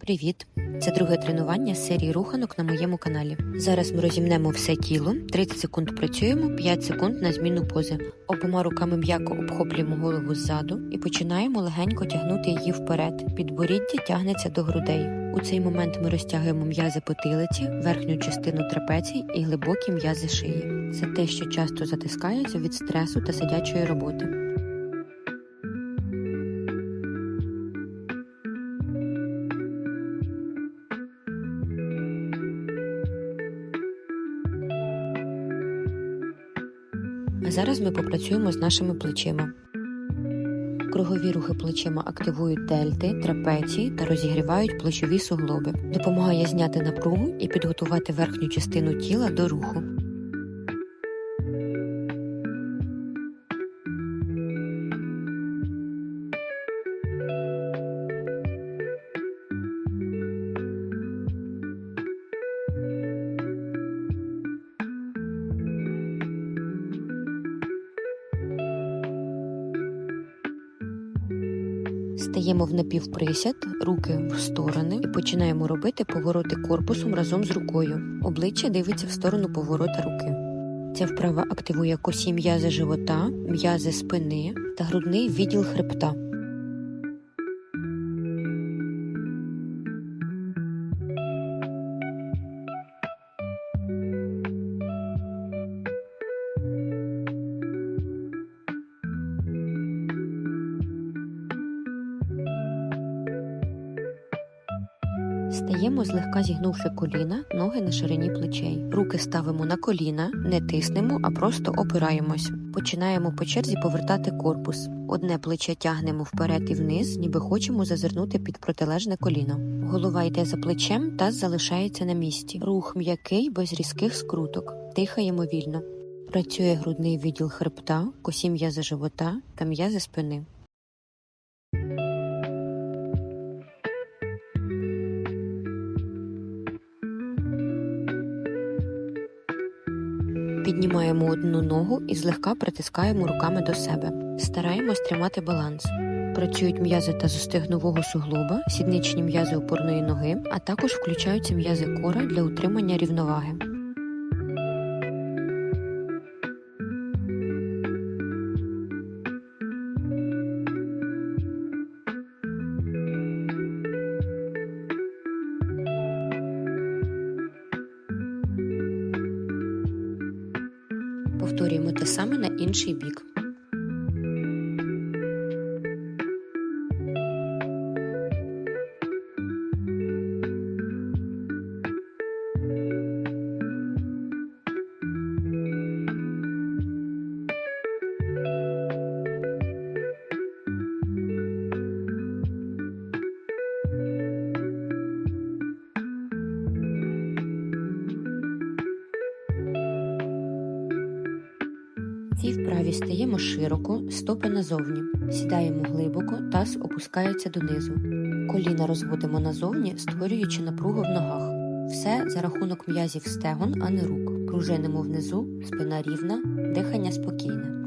Привіт! Це друге тренування з серії руханок на моєму каналі. Зараз ми розімнемо все тіло, 30 секунд працюємо, 5 секунд на зміну пози. Обома руками м'яко обхоплюємо голову ззаду і починаємо легенько тягнути її вперед. Підборіддя тягнеться до грудей. У цей момент ми розтягуємо м'язи потилиці, верхню частину трапецій і глибокі м'язи шиї. Це те, що часто затискається від стресу та сидячої роботи. А зараз ми попрацюємо з нашими плечима. Кругові рухи плечима активують дельти, трапеції та розігрівають плечові суглоби. Допомагає зняти напругу і підготувати верхню частину тіла до руху. Стаємо в напівприсяд, руки в сторони і починаємо робити повороти корпусом разом з рукою. Обличчя дивиться в сторону поворота руки. Ця вправа активує косі м'язи живота, м'язи спини та грудний відділ хребта. Стаємо злегка зігнувши коліна, ноги на ширині плечей. Руки ставимо на коліна, не тиснемо, а просто опираємось. Починаємо по черзі повертати корпус. Одне плече тягнемо вперед і вниз, ніби хочемо зазирнути під протилежне коліно. Голова йде за плечем, таз залишається на місці. Рух м'який, без різких скруток. Дихаємо вільно. Працює грудний відділ хребта, косі м'язи живота та м'язи спини. Піднімаємо одну ногу і злегка притискаємо руками до себе. Стараємось тримати баланс. Працюють м'язи тазостегнового суглоба, сідничні м'язи опорної ноги, а також включаються м'язи кора для утримання рівноваги. Повторюємо те саме на інший бік. Вправі стаємо широко, стопи назовні, сідаємо глибоко, таз опускається донизу. Коліна розводимо назовні, створюючи напругу в ногах. Все за рахунок м'язів стегон, а не рук. Пружинимо внизу, спина рівна, дихання спокійне.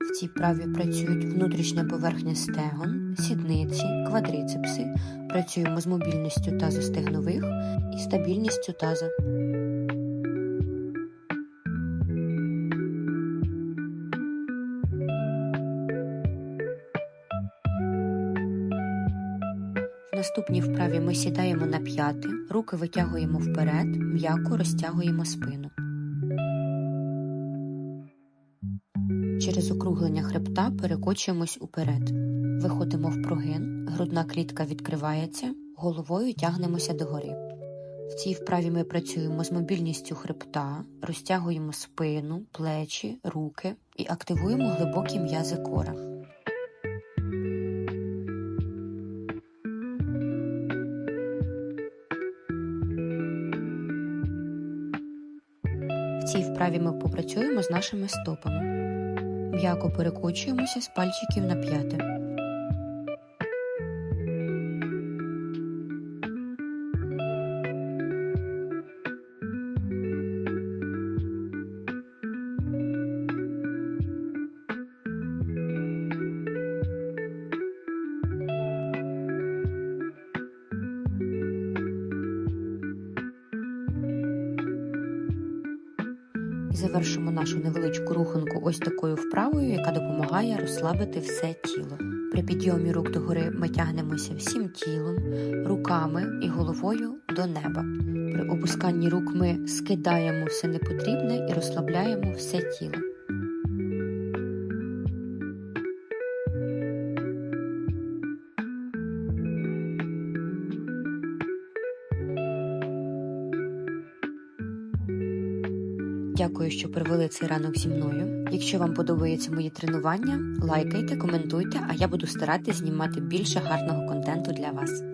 В цій вправі працюють внутрішня поверхня стегон, сідниці, квадрицепси. Працюємо з мобільністю тазостегнових і стабільністю таза. В наступній вправі ми сідаємо на п'яти, руки витягуємо вперед, м'яко розтягуємо спину. Через округлення хребта перекочуємось уперед. Виходимо в прогин, грудна клітка відкривається, головою тягнемося догори. В цій вправі ми працюємо з мобільністю хребта, розтягуємо спину, плечі, руки і активуємо глибокі м'язи кора. Цій вправі ми попрацюємо з нашими стопами. М'яко перекочуємося з пальчиків на п'яте. Завершимо нашу невеличку руханку ось такою вправою, яка допомагає розслабити все тіло. При підйомі рук догори ми тягнемося всім тілом, руками і головою до неба. При опусканні рук ми скидаємо все непотрібне і розслабляємо все тіло. Дякую, що провели цей ранок зі мною. Якщо вам подобаються мої тренування, лайкайте, коментуйте, а я буду старатися знімати більше гарного контенту для вас.